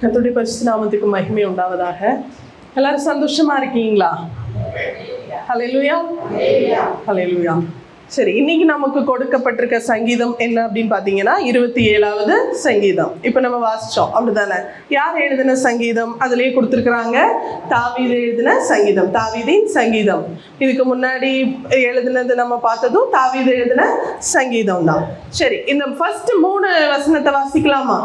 கத்துடைய பரிசு நாமத்துக்கு மகிமை உண்டாவதாக. எல்லாரும் சந்தோஷமா இருக்கீங்களா? ஹலெலுயா ஹலெலுயா சரி இன்னைக்கு நமக்கு கொடுக்கப்பட்டிருக்க சங்கீதம் என்ன அப்படின்னு பார்த்தீங்கன்னா இருபத்தி ஏழாவது சங்கீதம். இப்போ நம்ம வாசிச்சோம் அப்படிதானே யார் எழுதின சங்கீதம்? அதுலேயே கொடுத்துருக்குறாங்க தாவீது எழுதின சங்கீதம். தாவீதின் சங்கீதம். இதுக்கு முன்னாடி எழுதினது நம்ம பார்த்ததும் தாவீது எழுதின சங்கீதம் தான் சரி இந்த ஃபர்ஸ்ட் மூணு வசனத்தை வாசிக்கலாமா?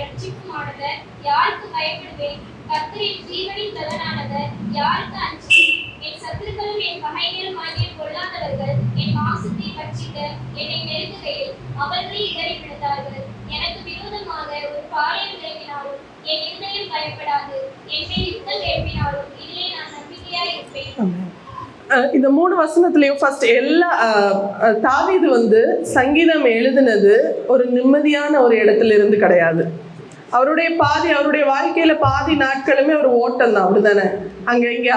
ரட்சிப்புமானவர் யாருக்கு பயப்படுவேன்? கர்த்தரின் ஜீவனின் பலனானவர் யாருக்கு அஞ்சுவேன் என் சத்துருக்களும் என் பகைஞரும் ஆகிய பொல்லாதவர்கள் என் மாம்சத்தை பட்சிக்க என்னை நெருக்குகையில் அவர்களே இடறி விழுந்தார்கள். எனக்கு விரோதமாக ஒரு பாளையம் விளங்கினாலும் என் இருதயம் பயப்படாது. என் மேல் யுத்தம் எழுப்பினாலும் இதிலே நான் நம்பிக்கையாய் இருப்பேன். இந்த மூணு வசனத்துலேயும் ஃபர்ஸ்ட் எல்லா தாவிது வந்து சங்கீதம் எழுதினது ஒரு நிம்மதியான ஒரு இடத்துல இருந்து கிடையாது. அவருடைய பாதி அவருடைய வாழ்க்கையில பாதி நாட்களுமே ஒரு ஓட்டம் தான் அப்படிதானே அங்க இங்கயா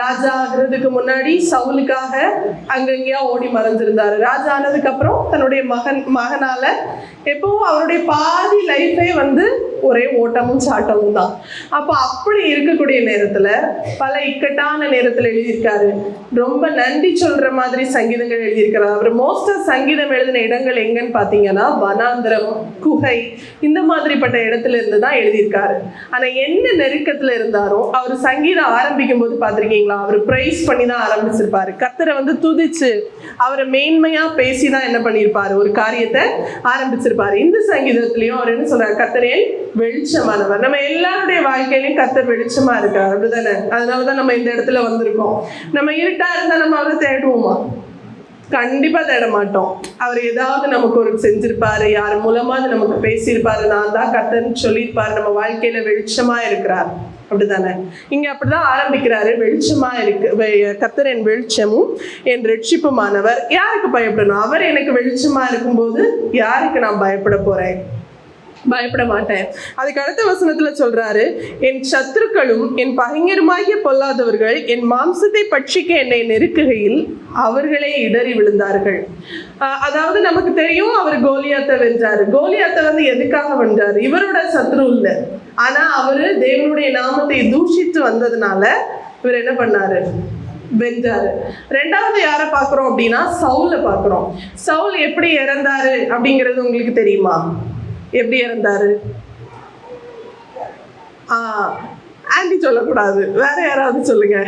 ராஜா ஆகுறதுக்கு முன்னாடி சவுலுக்காக அங்க ஓடி மறைஞ்சிருந்தாரு. ராஜா ஆனதுக்கு அப்புறம் தன்னுடைய மகன் மகனால எப்பவும் அவருடைய பாதி லைஃபே வந்து ஒரே ஓட்டமும் சாட்டமும் தான். அப்போ அப்படி இருக்கக்கூடிய நேரத்தில் பல இக்கட்டான நேரத்தில் எழுதியிருக்காரு. ரொம்ப நன்றி சொல்கிற மாதிரி சங்கீதங்கள் எழுதியிருக்கிறார். அவர் மோஸ்ட்டாக சங்கீதம் எழுதின இடங்கள் எங்கன்னு பார்த்தீங்கன்னா வனாந்திரம் குகை இந்த மாதிரிப்பட்ட இடத்துல இருந்து தான் எழுதியிருக்காரு. ஆனால் என்ன நெருக்கத்தில் இருந்தாரோ அவர் சங்கீதம் ஆரம்பிக்கும் போது பார்த்துருக்கீங்களா? அவர் ப்ரைஸ் பண்ணி தான் ஆரம்பிச்சிருப்பாரு. கத்தரை வந்து துதிச்சு அவரை மேன்மையாக பேசி தான் என்ன பண்ணியிருப்பாரு? ஒரு காரியத்தை ஆரம்பிச்சிருப்பாரு. இந்த சங்கீதத்துலேயும் அவர் என்ன சொல்கிறார் கத்தரே வெளிச்சமானவர். நம்ம எல்லாருடைய வாழ்க்கையிலையும் கத்தர் வெளிச்சமா இருக்கார். அப்படிதானே? அதனாலதான் நம்ம இந்த இடத்துல வந்திருக்கோம். நம்ம இருட்டா இருந்தா நம்ம அவரை தேடுவோமா? கண்டிப்பா தேட மாட்டோம். அவர் ஏதாவது நமக்கு ஒரு செஞ்சிருப்பாரு யார் மூலமாவது நமக்கு பேசியிருப்பாரு நான் தான் கத்தன்னு சொல்லியிருப்பாரு. நம்ம வாழ்க்கையில வெளிச்சமா இருக்கிறார். அப்படிதானே? இங்க அப்படிதான் ஆரம்பிக்கிறாரு. வெளிச்சமா இருக்கு. வெ- என் வெளிச்சமும் என் ரட்சிப்புமானவர். யாருக்கு பயப்படணும்? அவர் எனக்கு வெளிச்சமா இருக்கும்போது யாருக்கு நான் பயப்பட போறேன்? பயப்பட மாட்டேன் அதுக்கு அடுத்த வசனத்துல சொல்றாரு என் சத்துருக்களும் என் பகைஞருமாகிய பொல்லாதவர்கள் என் மாம்சத்தை பட்சிக்க என்னை நெருக்குகையில் அவர்களே இடறி விழுந்தார்கள். அதாவது நமக்கு தெரியும் அவர் கோலியாத்தை வென்றாரு. கோலியாத்தை வந்து எதுக்காக வென்றாரு? இவரோட சத்ரு இல்ல. ஆனா அவரு தேவனுடைய நாமத்தை தூஷித்து வந்ததுனால இவர் என்ன பண்ணாரு? வென்றாரு. ரெண்டாவது யாரை பார்க்குறோம் அப்படின்னா சவுலை பார்க்குறோம் சவுல் எப்படி இறந்தாரு அப்படிங்கிறது உங்களுக்கு தெரியுமா? எப்படி இறந்தாரு ஆ ஆண்டி சொல்லக்கூடாது. வேற யாராவது சொல்லுங்க.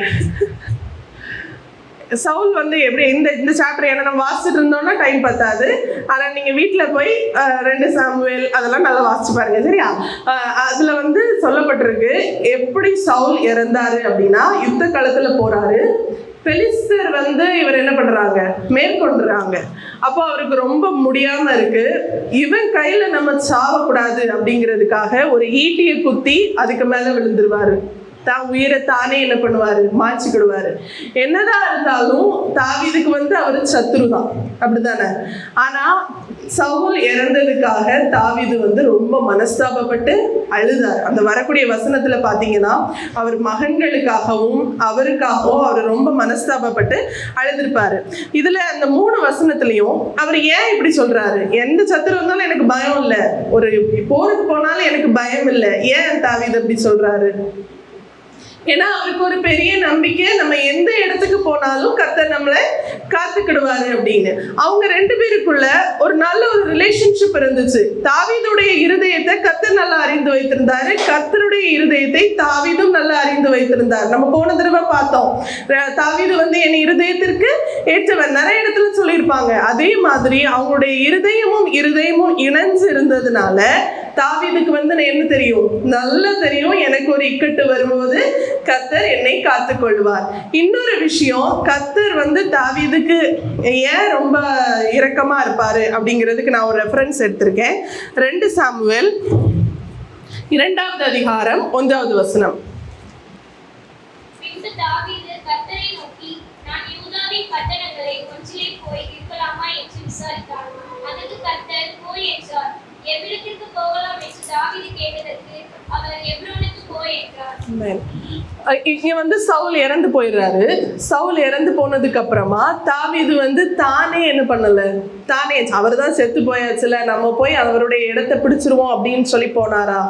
சவுல் வந்து எப்படி இந்த இந்த சாப்டர் ஏன்னா நம்ம வாசிச்சுட்டு இருந்தோம்னா டைம் பத்தாது. ஆனால் நீங்கள் வீட்டில் போய் ரெண்டு சாமுவேல் அதெல்லாம் நல்லா வாசிச்சு பாருங்க சரியா? அதில் அதுல வந்து சொல்லப்பட்டிருக்கு எப்படி சவுல் இறந்தாரு அப்படின்னா யுத்த காலத்தில் போறாரு. பெலிஸ்தர் வந்து இவர் என்ன பண்றாங்க? மேற்கொண்டுறாங்க. அப்போ அவருக்கு ரொம்ப முடியாம இருக்கு. இவன் கையில நம்ம சாவக்கூடாது அப்படிங்கிறதுக்காக ஒரு ஈட்டியை குத்தி அதுக்கு மேல விழுந்துருவாரு. தான் உயிரை தானே என்ன பண்ணுவாரு? மாய்ச்சிக்கிடுவாரு. என்னதான் இருந்தாலும் தாவீதுக்கு வந்து அவர் சத்ரு தான் அப்படிதானே ஆனா சவுல் இறந்ததுக்காக தாவிது வந்து ரொம்ப மனஸ்தாபப்பட்டு அழுதார். அந்த வரக்கூடிய வசனத்துல பாத்தீங்கன்னா அவர் மகன்களுக்காகவும் அவருக்காகவும் அவர் ரொம்ப மனஸ்தாபப்பட்டு அழுதுருப்பாரு. இதுல அந்த மூணு வசனத்திலையும் அவர் ஏன் இப்படி சொல்றாரு? எந்த சத்துரு வந்தாலும் எனக்கு பயம் இல்லை. ஒரு போருக்கு போனாலும் எனக்கு பயம் இல்லை. ஏன் தாவிது அப்படி சொல்றாரு? ஏன்னா அவருக்கு ஒரு பெரிய நம்பிக்கை. நம்ம எந்த இடத்துக்கு போனாலும் கத்த நம்மளை காத்துக்கிடுவாரு அப்படின்னு. அவங்க ரெண்டு பேருக்குள்ள ஒரு நல்ல ஒரு ரிலேஷன்ஷிப் இருந்துச்சு. தாவீதுடைய இருதயத்தை கத்து நல்லா அறிந்து வைத்திருந்தாரு. கர்த்தருடைய இருதயத்தை தாவீதும் நல்லா அறிந்து வைத்திருந்தார். நம்ம போன தடவை பார்த்தோம். தாவிது வந்து என் இருதயத்திற்கு ஏற்றவர். நிறைய இடத்துல சொல்லியிருப்பாங்க. அதே மாதிரி அவங்களுடைய இருதயமும் இருதயமும் இணைஞ்சு இருந்ததுனால தாவிதுக்கு வந்து நான் என்ன தெரியும்? நல்லா தெரியும். எனக்கு ஒரு இக்கட்டு வரும்போது கத்தர் என்னை காத்துக்கொள்வார். இன்னொரு விஷயம் கத்தர் வந்து தாவீதுக்கு ஏன் ரொம்ப இரக்கமாக இருப்பார் அப்படிங்கிறதுக்கு நான் ஒரு ரெஃபரன்ஸ் எடுத்திருக்கேன். ரெண்டு சாமுவேல் இரண்டாவது அதிகாரம் ஒன்றாவது வசனம். போய் என்றார். எவ்விடத்திற்கு போகலாம் என்று தாவீது கேட்டதற்கு அவர் எப்ரோனுக்கு இங்கே இங்க வந்து சவுல் இறந்து போயிடுறாரு. சவுல் இறந்து போனதுக்கு அப்புறமா தாவிது வந்து தானே என்ன பண்ணல? தானே அவர் தான் செத்து போயாச்சுல நம்ம போய் அவருடைய இடத்தை பிடிச்சிருவோம் அப்படின்னு சொல்லி போனாரா?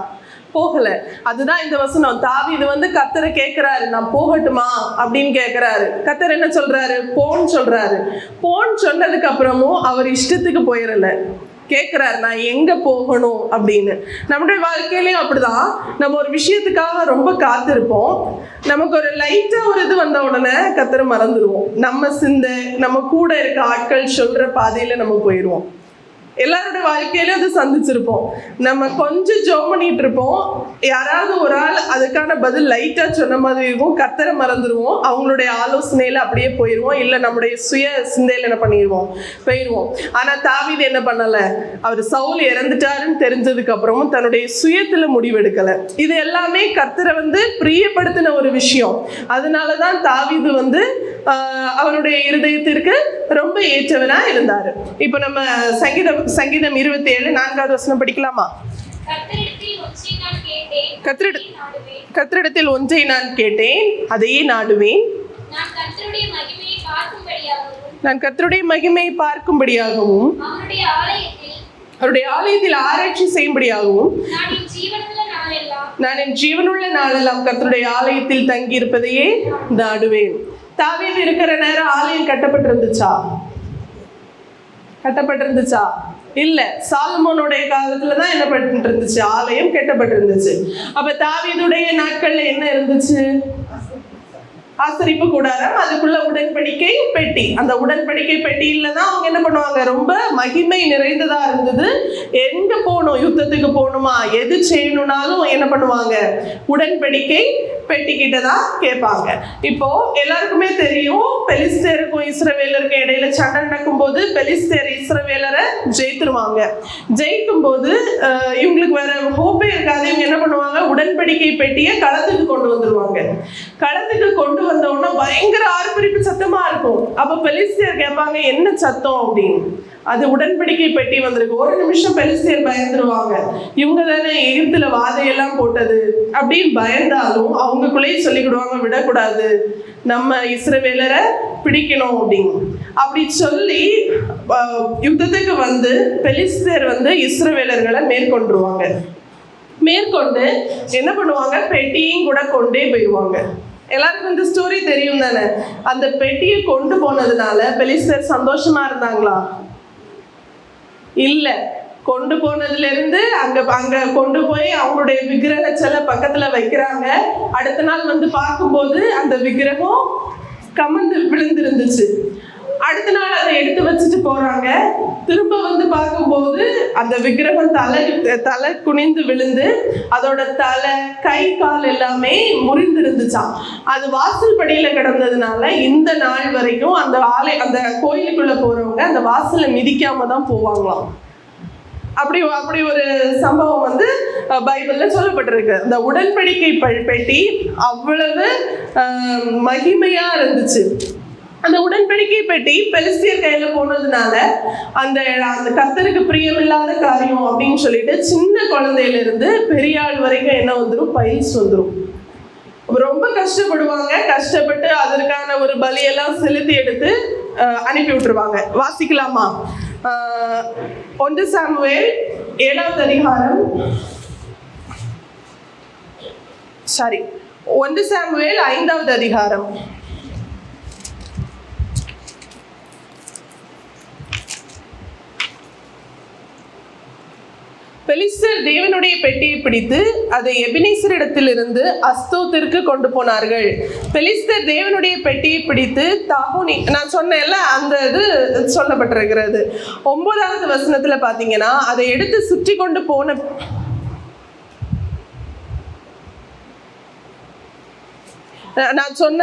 போகல. அதுதான் இந்த வசனம். தாவி இது வந்து கத்தரை கேட்கிறாரு நான் போகட்டுமா? அப்படின்னு கேட்கிறாரு கத்தர் என்ன சொல்றாரு? போன்னு சொல்றாரு. போன்னு சொன்னதுக்கு அப்புறமும் அவர் இஷ்டத்துக்கு போயிடல கேட்குறாரு நான் எங்கே போகணும்? அப்படின்னு. நம்முடைய வாழ்க்கையிலையும் அப்படிதான். நம்ம ஒரு விஷயத்துக்காக ரொம்ப காத்திருப்போம். நமக்கு ஒரு லைட்டாக ஒரு இது வந்த உடனே கத்திர மறந்துடுவோம் நம்ம சிந்தை நம்ம கூட இருக்க ஆட்கள் சொல்கிற பாதையில் நம்ம போயிடுவோம் எல்லாரோட வாழ்க்கையிலும் அதை சந்திச்சிருப்போம். நம்ம கொஞ்சம் ஜோ பண்ணிட்டு இருப்போம் யாராவது ஒரு ஆள் அதுக்கான பதில் லைட்டா சொன்ன மாதிரி இருக்கும் கத்தரை மறந்துடுவோம் அவங்களுடைய ஆலோசனையில அப்படியே போயிடுவோம் இல்லை நம்முடைய சுய சிந்தையில என்ன பண்ணிடுவோம் போயிடுவோம் ஆனா தாவிது என்ன பண்ணல? அவர் சவுல் இறந்துட்டாருன்னு தெரிஞ்சதுக்கு அப்புறமும் தன்னுடைய சுயத்துல முடிவெடுக்கல. இது எல்லாமே கத்தரை வந்து பிரியப்படுத்தின ஒரு விஷயம். அதனாலதான் தாவிது வந்து அவருடைய இருதயத்திற்கு ரொம்ப ஏற்றவனா இருந்தாரு. இப்போ நம்ம சங்கீதம் சங்கீதம் இருபத்தி ஏழு நான்காவது வசனம் படிக்கலாமா? கர்த்தரிடத்தில் ஒன்றை நான் கேட்டேன் ஒன்றை நான் கேட்டேன் அதையே நாடுவேன். நான் கத்தருடைய மகிமையை பார்க்கும்படியாகவும் அவருடைய ஆலயத்தில் ஆராய்ச்சி செய்யும்படியாகவும் நான் என் ஜீவனுள்ள நாளெல்லாம் கத்தருடைய ஆலயத்தில் தங்கி இருப்பதையே நாடுவேன். தாவியில் இருக்கிற நேரம் ஆலயம் கட்டப்பட்டிருந்துச்சா? கட்டப்பட்டிருந்துச்சா? இல்லை சாலமோனுடைய காலத்தில் தான் என்ன பண்ணிட்டு இருந்துச்சு ஆலயம் கட்டப்பட்டிருந்துச்சு. அப்போ தாவீதுடைய நாட்களில் என்ன இருந்துச்சு? ஆசரிப்பு கூடாரம் அதுக்குள்ள உடன்படிக்கை பெட்டி. அந்த உடன்படிக்கை பெட்டியில தான் அவங்க என்ன பண்ணுவாங்க? ரொம்ப மகிமை நிறைந்ததா இருந்தது. எங்க போகணும்? யுத்தத்துக்கு போகணுமா? எது செய்யணும்னாலும் என்ன பண்ணுவாங்க? உடன்படிக்கை பெட்டிக்கிட்ட தான் கேட்பாங்க. இப்போ எல்லாருக்குமே தெரியும் பெலிஸ்தேருக்கும் இஸ்ரவேலருக்கும் இடையில சண்டை நடக்கும் போது பெலிஸ்தேர் இஸ்ரவேலரை ஜெயித்துருவாங்க. ஜெயிக்கும் போது இவங்களுக்கு வேற ஹோப்பே இருக்காது. இவங்க என்ன பண்ணுவாங்க? உடன்படிக்கை பெட்டியை களத்துக்கு கொண்டு வந்துருவாங்க. களத்துக்கு கொண்டு வந்த உடனே பயங்கர ஆர்ப்பரிப்பு சத்தமா இருக்கும். அப்ப பெலிஸ்தியர் கேட்பாங்க என்ன சத்தம்? அப்படின்னு. அது உடன்படிக்கை பெட்டி வந்திருக்கு. ஒரு நிமிஷம் பெலிஸ்தியர் பயந்துருவாங்க. இவங்க தானே எகிப்துல வாதையெல்லாம் போட்டது? அப்படின்னு பயந்தாலும் அவங்களுக்குள்ளேயே சொல்லிக்கிடுவாங்க விடக்கூடாது. நம்ம இஸ்ரவேலரை பிடிக்கணும். அப்படின்னு. அப்படி சொல்லி யுத்தத்துக்கு வந்து பெலிஸ்தியர் வந்து இஸ்ரவேலர்களை மேற்கொண்டுருவாங்க. மேற்கொண்டு என்ன பண்ணுவாங்க? பெட்டியும் கூட கொண்டே போயிடுவாங்க. எல்லாருக்கும் இந்த ஸ்டோரி தெரியும் தானே? அந்த பெட்டியை கொண்டு போனதுனால பெலிஸ்தர் சந்தோஷமா இருந்தாங்களா? இல்லை. கொண்டு போனதுல இருந்து அங்க அங்க கொண்டு போய் அவங்களுடைய விக்கிரக சிலை பக்கத்துல வைக்கிறாங்க. அடுத்த நாள் வந்து பார்க்கும்போது அந்த விக்கிரகம் கமந்து விழுந்திருந்துச்சு. அடுத்த நாள் அதை எடுத்து வச்சுட்டு போறாங்க. திரும்ப வந்து பார்க்கும்போது அந்த விக்கிரகம் தலை தலை குனிந்து விழுந்து அதோட தலை கை கால் எல்லாமே முறிந்திருந்துச்சாம். அது வாசல் படியில கிடந்ததுனால இந்த நாள் வரைக்கும் அந்த ஆலை அந்த கோயிலுக்குள்ள போறவங்க அந்த வாசலை மிதிக்காம தான் போவாங்களாம். அப்படி அப்படி ஒரு சம்பவம் வந்து பைபிளில் பைபிள்ல சொல்லப்பட்டிருக்கு. அந்த உடன்படிக்கை பெட்டி அவ்வளவு மகிமையாக மகிமையா இருந்துச்சு. அந்த உடன்படிக்கை பெட்டி பெலிஸ்தியர் கையில போனதுனால அந்த அந்த கத்தருக்கு பிரியமில்லாத காரியம் அப்படின்னு சொல்லிட்டு சின்ன குழந்தையில இருந்து பெரிய ஆள் வரைக்கும் என்ன வந்துடும் பைல்ஸ் வந்துடும் ரொம்ப கஷ்டப்படுவாங்க. கஷ்டப்பட்டு அதற்கான ஒரு பலியெல்லாம் செலுத்தி எடுத்து அனுப்பி விட்டுருவாங்க. வாசிக்கலாமா? ஒன்று சாமுவேல் ஏழாவது அதிகாரம். சாரி ஒன்று சாமுவேல் ஐந்தாவது அதிகாரம். பெலிஸ்தர் தேவனுடைய பெட்டியை பிடித்து அதை எபினேசரிடத்திலிருந்து அஸ்தோத்திற்கு கொண்டு போனார்கள். பெலிஸ்தர் தேவனுடைய பெட்டியை பிடித்து தாகுனி நான் சொன்னேன்ல அந்த இது சொல்லப்பட்டிருக்கிறது. ஒன்பதாவது வசனத்தில் பார்த்தீங்கன்னா அதை எடுத்து சுற்றி கொண்டு போன நான் சொன்ன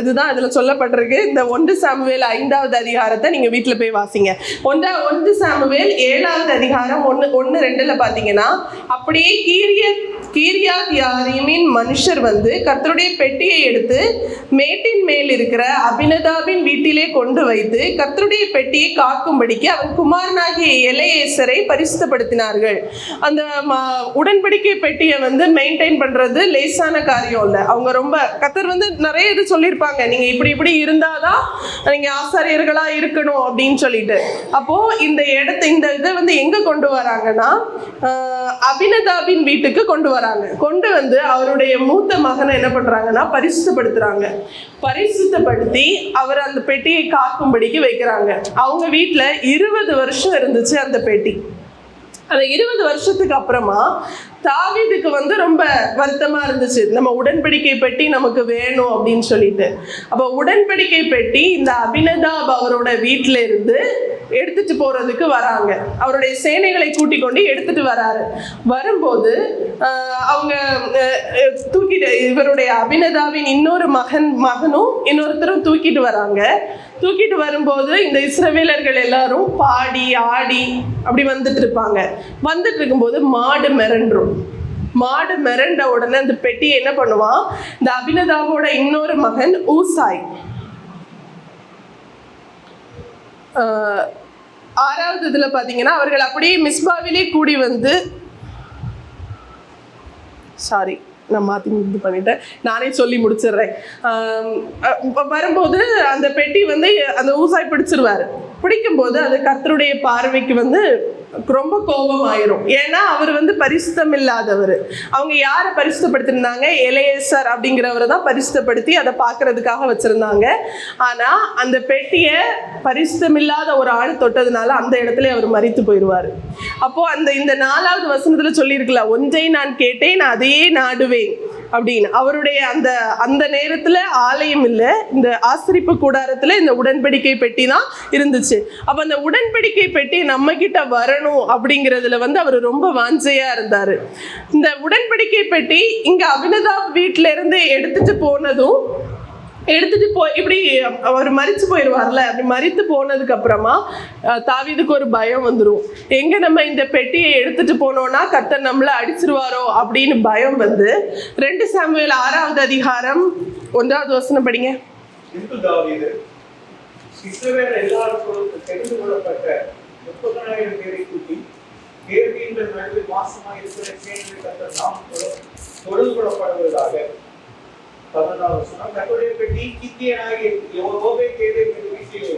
இதுதான் அதில் சொல்லப்பட்டிருக்கு. இந்த ஒன்று சாமுவேல் ஐந்தாவது அதிகாரத்தை நீங்கள் வீட்டில் போய் வாசிங்க. ஒன்றா ஒன்று சாமுவேல் ஏழாவது அதிகாரம் ஒன்று ஒன்று ரெண்டில் பார்த்தீங்கன்னா அப்படியே கீரிய கீரியாத் யாரீமின் மனுஷர் வந்து கர்த்தருடைய பெட்டியை எடுத்து மேட்டின் மேல் இருக்கிற அபினதாவின் வீட்டிலே கொண்டு வைத்து கர்த்தருடைய பெட்டியை காக்கும்படிக்கு அவன் குமாரனாகிய இலையேசரை பரிசுத்தப்படுத்தினார்கள். அந்த உடன்படிக்கை பெட்டியை வந்து மெயின்டைன் பண்றது லேசான காரியம் இல்லை. அவங்க ரொம்ப கத்தர் வந்து நிறைய இது சொல்லியிருப்பாங்க. நீங்க இப்படி இப்படி இருந்தாதான் நீங்க ஆசாரியர்களா இருக்கணும் அப்படின்னு சொல்லிட்டு. அப்போ இந்த இடத்த இந்த இதை வந்து எங்க கொண்டு வராங்கன்னா ஆஹ், அபினதாபின் வீட்டுக்கு கொண்டு வராங்க. கொண்டு வந்து அவருடைய மூத்த மகனை என்ன பண்றாங்கன்னா பரிசுத்தப்படுத்துறாங்க. பரிசுத்தப்படுத்தி அவர் அந்த பெட்டியை காக்கும்படிக்கு வைக்கிறாங்க. அவங்க வீட்டுல இருபது வருஷம் இருந்துச்சு அந்த பெட்டி. அந்த இருபது வருஷத்துக்கு அப்புறமா தாவி தாவீதுக்கு வந்து ரொம்ப வருத்தமா இருந்துச்சு. நம்ம உடன்படிக்கை பெட்டி நமக்கு வேணும் அப்படின்னு சொல்லிட்டு. அப்போ உடன்படிக்கை பெட்டி இந்த அபினதாப் அவரோட வீட்டில இருந்து எடுத்துட்டு போறதுக்கு வராங்க. அவருடைய சேனைகளை கூட்டிக் கொண்டு எடுத்துட்டு வராரு. வரும்போது ஆஹ், அவங்க தூக்கிட்டு இவருடைய அபினதாவின் இன்னொரு மகன் மகனும் இன்னொருத்தரும் தூக்கிட்டு வராங்க. தூக்கிட்டு வரும்போது இந்த இஸ்ரவேலர்கள் எல்லாரும் பாடி ஆடி அப்படி வந்துட்டு இருப்பாங்க. வந்துட்டு இருக்கும்போது மாடு மிரண்டும் மாடு மிரண்ட உடனே அந்த பெட்டியை என்ன பண்ணுவான்? இந்த அபினதாவோட இன்னொரு மகன் ஊசாய். ஆறாவது இதுல பாத்தீங்கன்னா அவர்கள் அப்படியே மிஸ்பாவிலே கூடி வந்து சாரி நான் மாற்றி இது பண்ணிட்டேன். நானே சொல்லி முடிச்சிடுறேன். வரும்போது அந்த பெட்டி வந்து அந்த ஊசாய் பிடிச்சிருவாரு. பிடிக்கும்போது அது கத்தருடைய பார்வைக்கு வந்து ரொம்ப கோபம் ஆயிரும் ஏன்னா அவர் வந்து பரிசுத்தம் இல்லாதவர் அவங்க யாரை பரிசுத்தப்படுத்திருந்தாங்க எலையேசர் அப்படிங்கிறவரை தான் பரிசுத்தப்படுத்தி அதை பார்க்கறதுக்காக வச்சிருந்தாங்க. ஆனா அந்த பெட்டியை பரிசுத்தம் இல்லாத ஒரு ஆள் தொட்டதுனால அந்த இடத்துல அவர் மறித்து போயிடுவார். அப்போ அந்த இந்த நாலாவது வசனத்துல சொல்லியிருக்கல ஒன்றை நான் கேட்டேன் அதையே நாடுவேன். அப்படின்னு. அவருடைய அந்த அந்த நேரத்துல ஆலயம் இல்லை இந்த ஆசிரிப்பு கூடாரத்துல இந்த உடன்படிக்கை பெட்டி தான் இருந்துச்சு. அப்ப அந்த உடன்படிக்கை பெட்டி நம்ம கிட்ட வரணும் அப்படிங்கிறதுல வந்து அவர் ரொம்ப வாஞ்சையா இருந்தாரு. இந்த உடன்படிக்கை பெட்டி இங்க அபினதா வீட்ல இருந்து எடுத்துட்டு போனதும் எடுத்துட்டு போய் இப்படி அவர் மறித்து போயிடுவார்ல அப்படி மறித்து போனதுக்கு அப்புறமா தாவிதுக்கு ஒரு பயம் வந்துடும் எங்க நம்ம இந்த பெட்டியை எடுத்துட்டு போனோம்னா கர்த்தர் நம்மள அடிச்சிருவாரோ அப்படின்னு பயம் வந்து ரெண்டு சாமுவேல் ஆறாவது அதிகாரம் ஒன்றாவது வசனம் படிங்க. தெரிந்து கொள்ளப்பட்ட தன்னுடைய பெட்டி வீட்டிலே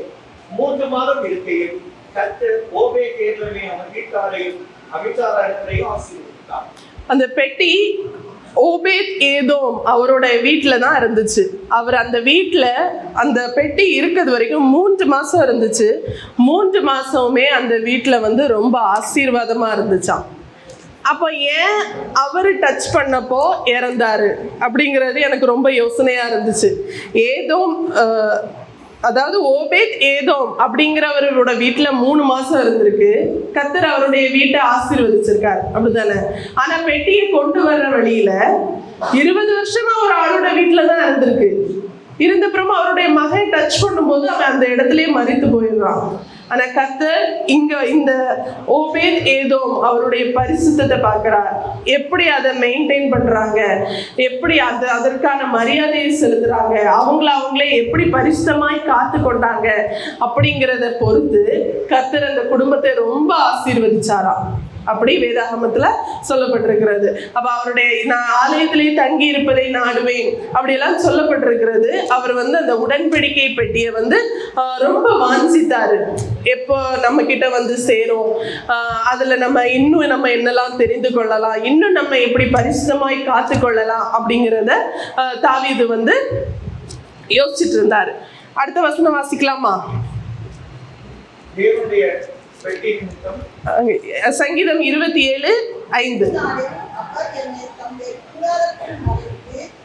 மூன்று மாதம் இருக்கையில் கத்து அவன் வீட்டாரையும் அமிதாரையும் ஆசீர்வதித்தார் அந்த பெட்டி ஓபேத் ஏதோம் அவரோட வீட்டில் தான் இருந்துச்சு. அவர் அந்த வீட்டில் அந்த பெட்டி இருக்கிறது வரைக்கும் மூன்று மாதம் இருந்துச்சு. மூன்று மாதமுமே அந்த வீட்டில் வந்து ரொம்ப ஆசீர்வாதமாக இருந்துச்சாம். அப்போ ஏன் அவர் டச் பண்ணப்போ இறந்தாரு? அப்படிங்கிறது எனக்கு ரொம்ப யோசனையாக இருந்துச்சு. ஏதோம் அதாவது ஓபேத் ஏதோம் அப்படிங்கிறவரோட வீட்டில் மூணு மாசம் இருந்திருக்கு. கத்தர் அவருடைய வீட்டை ஆசீர்வதிச்சிருக்கார். அப்படிதானே ஆனா பெட்டியை கொண்டு வர்ற வழியில இருபது வருஷமா ஒரு ஆளோட வீட்டில தான் இருந்திருக்கு. இருந்தப்புறமா அவருடைய மகன் டச் பண்ணும்போது அவன் அந்த இடத்துலயே மறித்து போயிடுறான். ஆனா கத்தர் இங்க இந்த ஓபேத் ஏதோம் அவருடைய பரிசுத்தத்தை பார்க்கிறார். எப்படி அதை மெயின்டைன் பண்றாங்க? எப்படி அது அதற்கான மரியாதையை செலுத்துறாங்க? அவங்கள அவங்களே எப்படி பரிசுத்தமாய் காத்து கொண்டாங்க அப்படிங்கிறத பொறுத்து கத்தர் அந்த குடும்பத்தை ரொம்ப ஆசீர்வதிச்சாராம். அப்படி வேதாகமத்துல சொல்லப்பட்டிருக்கிறது. அப்ப அவருடைய நான் ஆலயத்திலேயே தங்கி இருப்பதை நாடுவேன் அப்படியெல்லாம் சொல்லப்பட்டிருக்கிறது. அவர் வந்து அந்த உடன்படிக்கை பெட்டியை வந்து ரொம்ப வாஞ்சித்தாரு. எப்போ நம்ம கிட்ட வந்து சேரும் அதுல நம்ம இன்னும் நம்ம என்னெல்லாம் தெரிந்து கொள்ளலாம் இன்னும் நம்ம எப்படி பரிசுத்தமாய் காத்து கொள்ளலாம் அப்படிங்கிறத தாவிது வந்து யோசிச்சுட்டு இருந்தாரு. அடுத்த வசனம் வாசிக்கலாமா? சங்கீதம் இருபத்தி ஏழு ஐந்து.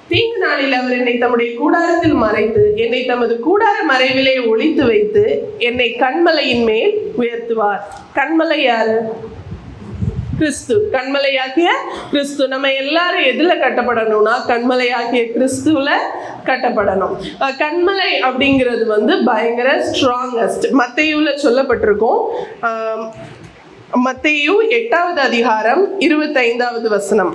தீங்கு நாளில் அவர் என்னை தம்முடைய கூடாரத்தில் மறைத்து என்னை தமது கூடார மறைவிலே ஒழித்து வைத்து என்னை கண்மலையின் மேல் உயர்த்துவார். கண்மலை யாரு கிறிஸ்து கண்மலையாகிய கிறிஸ்து. நம்ம எல்லாரும் எதில் கட்டப்படணும்னா கண்மலையாகிய கிறிஸ்துவில் கட்டப்படணும். கண்மலை அப்படிங்கிறது வந்து பயங்கர ஸ்ட்ராங்கஸ்ட் மத்தையுவில் சொல்லப்பட்டிருக்கும். மத்தையு எட்டாவது அதிகாரம் இருபத்தைந்தாவது வசனம்.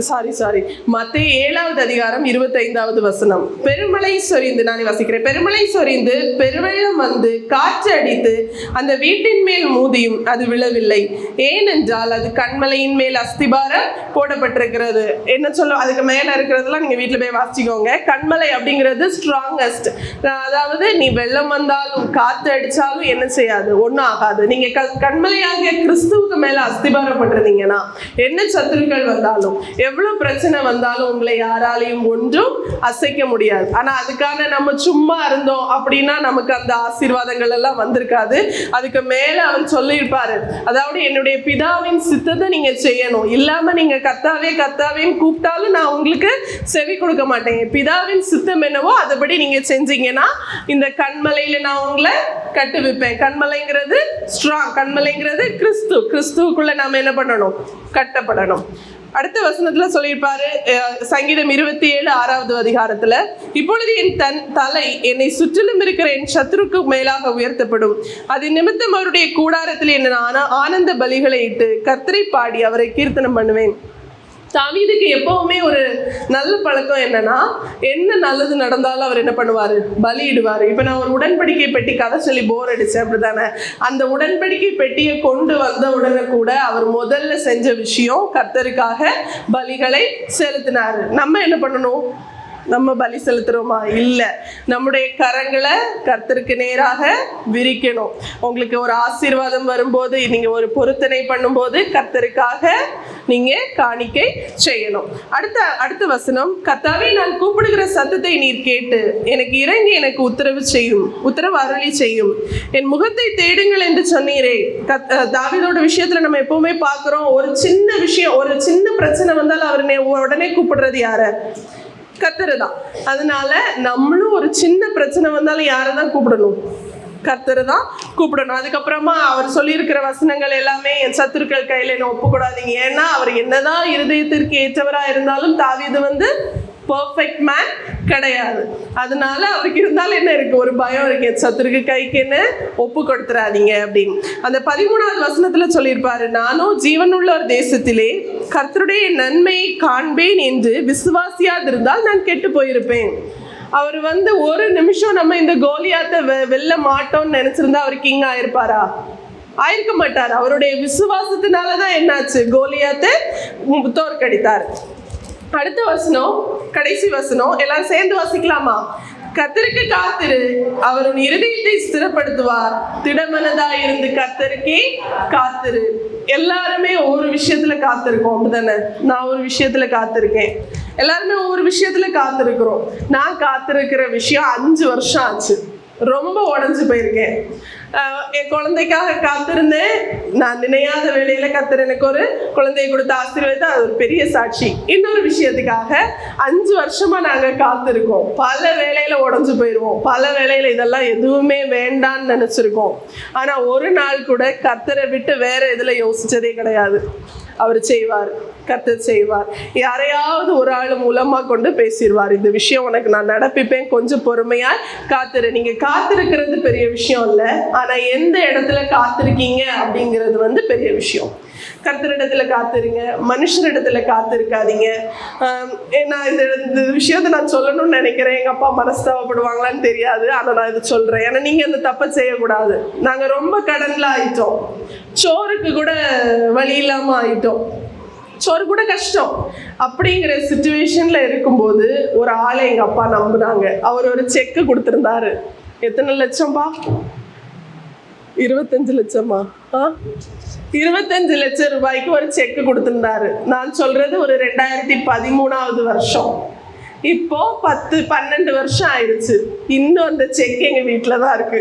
சாரி சாரி மத்திய ஏழாவது அதிகாரம் இருபத்தைந்தாவது வசனம். பெருமலை சொரிந்து நான் வாசிக்கிறேன். பெருமலை சொரிந்து பெருவெள்ளம் வந்து காற்று அடித்து அந்த வீட்டின் மேல் மூதியும் அது விழவில்லை. ஏனென்றால் அது கண்மலையின் மேல் அஸ்திபாரம் போடப்பட்டிருக்கிறது. என்ன சொல்ல அதுக்கு மேல இருக்கிறதெல்லாம் நீங்க வீட்டுல போய் வாசிச்சுக்கோங்க. கண்மலை அப்படிங்கிறது ஸ்ட்ராங்கஸ்ட் அதாவது நீ வெள்ளம் வந்தாலும் காத்து அடிச்சாலும் என்ன செய்யாது? ஒன்றும் ஆகாது. நீங்க க- கண்மலையாகிய கிறிஸ்துவுக்கு மேல அஸ்திபாரப்பட்டிருந்தீங்கன்னா என்ன சத்துருக்கள் வந்தாலும் எவ்வளவு பிரச்சனை வந்தாலும் உங்களை யாராலையும் ஒன்றும் அசைக்க முடியாது. ஆனா அதுக்கான நம்ம சும்மா இருந்தோம் அப்படின்னா நமக்கு அந்த ஆசீர்வாதங்கள் எல்லாம் வந்திருக்காது. அதுக்கு மேல அவர் சொல்லியிருப்பாரு. அதாவது என்னுடைய பிதாவின் சித்தத்தை நீங்க செய்யணும். இல்லாம நீங்க கத்தாவே கத்தாவேன்னு கூப்பிட்டாலும் நான் உங்களுக்கு செவி கொடுக்க மாட்டேன். பிதாவின் சித்தம் என்னவோ அதுபடி நீங்க செஞ்சீங்கன்னா இந்த கண்மலையில நான் உங்களை கட்டு வைப்பேன் கண்மலைங்கிறது ஸ்ட்ராங் கண்மலைங்கிறது கிறிஸ்து. கிறிஸ்துவுக்குள்ளே நாம என்ன பண்ணணும்? கட்டப்படணும். அடுத்த வசனத்துல சொல்லியிருப்பாரு சங்கீதம் இருபத்தி ஏழு ஆறாவது அதிகாரத்துல இப்பொழுது என் தன் தலை என்னை சுற்றிலும் இருக்கிற என் சத்துருக்கு மேலாக உயர்த்தப்படும். அது நிமித்தம் அவருடைய கூடாரத்தில் என்ன ஆனந்த பலிகளை இட்டு கர்த்தரை பாடி அவரை கீர்த்தனம் பண்ணுவேன். தாவீதுக்கு எப்பவுமே ஒரு நல்ல பழக்கம் என்னன்னா என்ன நல்லது நடந்தாலும் அவர் என்ன பண்ணுவார்? பலியிடுவார். இப்போ நான் ஒரு உடன்படிக்கை பெட்டி கதை சொல்லி போர் அடித்தேன் அப்படி தானே அந்த உடன்படிக்கை பெட்டியை கொண்டு வந்த உடனே கூட அவர் முதல்ல செஞ்ச விஷயம் கர்த்தருக்காக பலிகளை செலுத்தினார். நம்ம என்ன பண்ணணும்? நம்ம பலி செலுத்துறோமா? இல்லை. நம்முடைய கரங்களை கர்த்தருக்கு நேராக விரிக்கணும். உங்களுக்கு ஒரு ஆசீர்வாதம் வரும்போது நீங்கள் ஒரு பொருத்தனை பண்ணும்போது கர்த்தருக்காக நீங்கள் காணிக்கை செய்யணும். அடுத்த அடுத்த வசனம் கத்தாவே நான் கூப்பிடுகிற சத்தத்தை நீர் கேட்டு எனக்கு இறங்கி எனக்கு உத்தரவு செய்யும் உத்தரவு அருளி செய்யும். என் முகத்தை தேடுங்கள் என்று சொன்னீரே. கத் தாவிதோட விஷயத்தில் நம்ம எப்பவுமே பார்க்குறோம் ஒரு சின்ன விஷயம் ஒரு சின்ன பிரச்சனை வந்தாலும் அவர் உடனே கூப்பிடுறது யாரை? கத்தரு தான் அதனால நம்மளும் ஒரு சின்ன பிரச்சனை வந்தாலும் யாரை தான் கூப்பிடணும்? கர்த்தரை தான் கூப்பிடணும். அதுக்கப்புறமா அவர் சொல்லியிருக்கிற வசனங்கள் எல்லாமே என் சத்துருக்கள் கையில என்ன ஒப்புக்கூடாதீங்க ஏன்னா அவர் என்னதான் இருதயத்திற்கு ஏற்றவரா இருந்தாலும் தாவிது வந்து பர்ஃபெக்ட் மேன் கிடையாது. அதனால அவருக்கு இருந்தாலும் என்ன இருக்கு? ஒரு பயம் இருக்கு. சத்துருக்கு கைக்கு என்ன? ஒப்பு கொடுத்துறாதீங்க அப்படின்னு. அந்த பதிமூணாவது வசனத்துல சொல்லியிருப்பாரு நானும் ஜீவனுள்ள ஒரு தேசத்திலே கர்த்தருடைய நன்மையை காண்பேன் என்று விசுவாசியாதிருந்தால் நான் கெட்டு போயிருப்பேன். அவர் வந்து ஒரு நிமிஷம் நம்ம இந்த கோலியாத்தை வெ வெல்ல மாட்டோம்னு நினைச்சிருந்தா அவர் கிங் ஆயிருப்பாரா? ஆயிருக்க மாட்டார். அவருடைய விசுவாசத்தினால தான் என்னாச்சு? கோலியாத்தை தோற்கடித்தார். அடுத்த வசனம் கடைசி வசனம். எல்லாரும் சேர்ந்து வாசிக்கலாமா? கத்தருக்கு காத்திரு. அவர் உன் இருதயத்தை ஸ்திரப்படுத்துவார். திடமனதா இருந்து கத்தருக்கே காத்திரு. எல்லாருமே ஒவ்வொரு விஷயத்துல காத்திருக்கோம். அப்படிதானே? நான் ஒரு விஷயத்துல காத்திருக்கேன். எல்லாருமே ஒவ்வொரு விஷயத்துல காத்திருக்கிறோம். நான் காத்திருக்கிற விஷயம் அஞ்சு வருஷம் ஆச்சு. ரொம்ப உடஞ்சி போயிருக்கேன். என் குழந்தைக்காக காத்திருந்தேன். நான் நினையாத வேலையில கத்துற எனக்கு ஒரு குழந்தைய கொடுத்த ஆசீர்வாதத்தை அது ஒரு பெரிய சாட்சி. இன்னொரு விஷயத்துக்காக அஞ்சு வருஷமா நாங்க காத்திருக்கோம். பல வேலையில உடஞ்சு போயிடுவோம் பல வேலையில இதெல்லாம் எதுவுமே வேண்டான்னு நினைச்சிருக்கோம். ஆனா ஒரு நாள் கூட கத்தரை விட்டு வேற இதுல யோசிச்சதே கிடையாது. அவர் செய்வார் கத்து செய்வார். யாரையாவது ஒரு ஆள் மூலமாக கொண்டு பேசிடுவார் இந்த விஷயம் உனக்கு நான் நடப்பிப்பேன். கொஞ்சம் பொறுமையாக காத்துரு. நீங்கள் காத்திருக்கிறது பெரிய விஷயம் இல்லை. ஆனால் எந்த இடத்துல காத்திருக்கீங்க அப்படிங்கிறது வந்து பெரிய விஷயம். கர்த்தரிடத்துல காத்திருங்க மனுஷரிடத்துல காத்திருக்காதீங்க. ஆம், நான் இந்த இந்த விஷயத்தை நான் சொல்லணும்னு நினைக்கிறேன். எங்க அப்பா மனஸ்தாபப்படுவாங்களான்னு தெரியாது. ஆனா நான் இது சொல்றேன். ஏன்னா நீங்க அந்த தப்பை செய்யக்கூடாது. நாங்க ரொம்ப கடன்ல ஆயிட்டோம். சோறுக்கு கூட வழி இல்லாம ஆயிட்டோம். சோறு கூட கஷ்டம். அப்படிங்கிற சுச்சுவேஷன்ல இருக்கும்போது ஒரு ஆளை எங்க அப்பா நம்புனாங்க. அவர் ஒரு செக்கு கொடுத்துருந்தாரு. எத்தனை லட்சம்பா? இருபத்தஞ்சு லட்சமா? ஆ? இருபத்தஞ்சு லட்சம் ரூபாய்க்கு ஒரு செக் கொடுத்துருந்தாரு. நான் சொல்றது ஒரு ரெண்டாயிரத்தி பதிமூணாவது வருஷம். இப்போ பத்து பன்னெண்டு வருஷம் ஆயிடுச்சு. இன்னும் அந்த செக் எங்க வீட்டில தான் இருக்கு.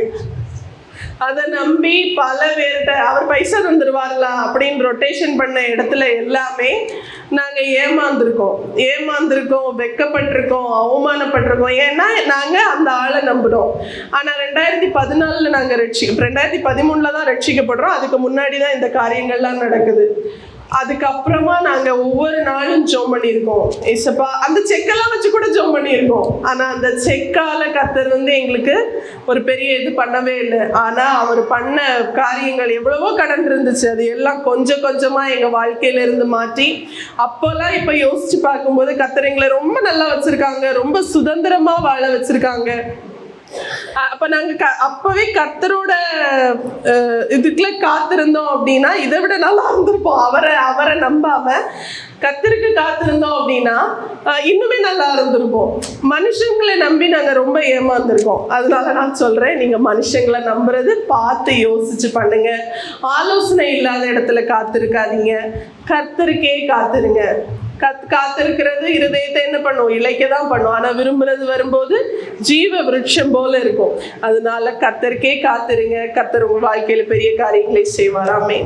அதை நம்பி பல பேர்கிட்ட அவர் பைசா தந்துருவார்களா அப்படின்னு ரொட்டேஷன் பண்ண இடத்துல எல்லாமே நாங்கள் ஏமாந்துருக்கோம். ஏமாந்துருக்கோம் வெக்கப்பட்டிருக்கோம் அவமானப்பட்டிருக்கோம். ஏன்னா நாங்கள் அந்த ஆளை நம்புகிறோம் ஆனால் ரெண்டாயிரத்தி பதினாலில் நாங்கள் ரட்சி ரெண்டாயிரத்தி பதிமூணில் தான் ரட்சிக்கப்படுறோம். அதுக்கு முன்னாடி தான் இந்த காரியங்கள்லாம் நடக்குது. அதுக்கப்புறமா நாங்க ஒவ்வொரு நாளும் ஜோம் பண்ணியிருக்கோம். ஏசப்பா அந்த செக்கெல்லாம் வச்சு கூட ஜோம் பண்ணியிருக்கோம். ஆனா அந்த செக்கால கத்தர் வந்து எங்களுக்கு ஒரு பெரிய இது பண்ணவே இல்லை. ஆனா அவர் பண்ண காரியங்கள் எவ்வளவோ கடன் இருந்துச்சு அது எல்லாம் கொஞ்சம் கொஞ்சமா எங்க வாழ்க்கையில இருந்து மாற்றி அப்போல்லாம் இப்ப யோசிச்சு பார்க்கும்போது கத்தர் எங்களை ரொம்ப நல்லா வச்சிருக்காங்க. ரொம்ப சுதந்திரமா வாழ வச்சிருக்காங்க. அப்ப நாங்க க அப்பவே கர்த்தரோட அஹ், இதுக்குள்ள காத்திருந்தோம் அப்படின்னா இதை விட நல்லா இருந்திருப்போம் அவரை அவரை நம்பாம கர்த்தருக்கு காத்திருந்தோம் அப்படின்னா இன்னுமே நல்லா இருந்திருப்போம். மனுஷங்களை நம்பி நாங்க ரொம்ப ஏமாந்துருக்கோம். அதனால நான் சொல்றேன் நீங்க மனுஷங்களை நம்புறது பார்த்து யோசிச்சு பண்ணுங்க. ஆலோசனை இல்லாத இடத்துல காத்திருக்காதீங்க. கர்த்தருக்கே காத்திருங்க. கத் காத்திருக்கிறது. இருதயத்தை என்ன பண்ணும்? இலைக்க தான் பண்ணும். ஆனால் விரும்புறது வரும்போது ஜீவ விருட்சம் போல இருக்கும். அதனால கத்தருக்கே காத்திருங்க. கத்தர் உங்க வாழ்க்கையில பெரிய காரியங்களை செய்வாராமே